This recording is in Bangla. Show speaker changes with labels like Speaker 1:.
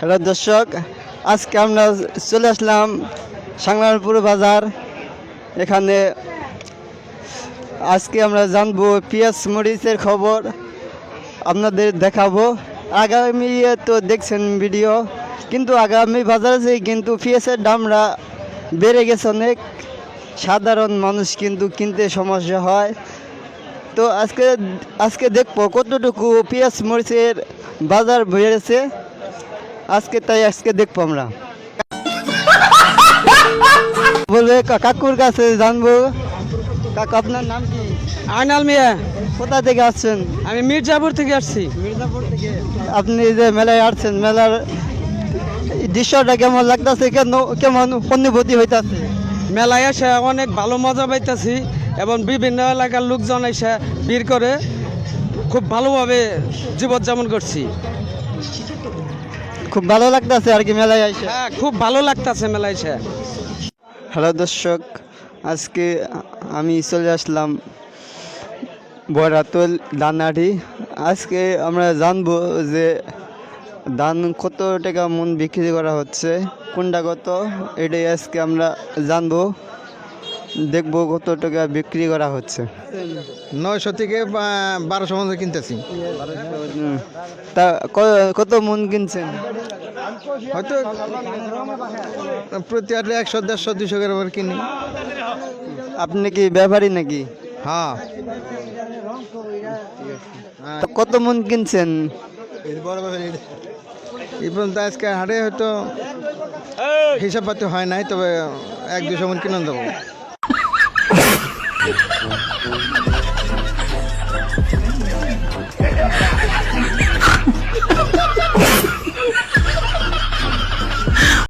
Speaker 1: হ্যালো দর্শক, আজকে আমরা চলে আসলাম সাংলারপুর বাজার। এখানে আজকে আমরা জানব পিঁয়াজ মরিচের খবর, আপনাদের দেখাবো। আগামী তো দেখছেন ভিডিও, কিন্তু আগামী বাজারে যে কিন্তু পেঁয়াজের দামরা বেড়ে গেছে অনেক। সাধারণ মানুষ কিন্তু কিনতে সমস্যা হয়। তো আজকে আজকে দেখব কতটুকু পেঁয়াজ মরিচের বাজার বেড়েছে। আজকে তাই আজকে দেখব আমরা। বলবে কাকুর কাছে জানব। কাকু আপনার নাম কি?
Speaker 2: আয়নাল মিয়া।
Speaker 1: কোথা থেকে আসছেন?
Speaker 2: আমি মির্জাপুর থেকে আসছি।
Speaker 1: মির্জাপুর থেকে? আপনি যে মেলায় আসছেন মেলার দৃশ্যটা কেমন লাগতেছে? কেন কেমন অনুভূতি হইতাছে?
Speaker 2: মেলায় এসে অনেক ভালো মজা পাইতেছি এবং বিভিন্ন এলাকার লোকজন এসে ভিড় করে খুব ভালোভাবে জীবনযাপন করছি।
Speaker 1: খুব ভালো লাগতেছে আর কি মেলায় আইসে?
Speaker 2: হ্যাঁ খুব ভালো লাগতেছে মেলায় এসে
Speaker 1: হ্যালো দর্শক আজকে আমি চলে আসলাম বরাতল দানাটি আজকে আমরা জানব যে ধান কত টাকা মন বিক্রি করা হচ্ছে কোনটা কত এটাই আজকে আমরা জানব। দেখব কত টাকা বিক্রি করা হচ্ছে।
Speaker 3: নয়শো থেকে বারোশো মধ্যে কিনতেছি।
Speaker 1: তা ক- কত মন কিনছেন?
Speaker 3: হয়তো প্রতি আটলে একশো দেড়শো দুশো করে কিনি।
Speaker 1: আপনি কি ব্যাপারী নাকি?
Speaker 3: হ্যাঁ।
Speaker 1: কত মন কিনছেন?
Speaker 3: এই পর্যন্ত আজকে হাটে হয়তো হিসাব পাতি হয় নাই তবে এক দুশো মন কিনে দেবো।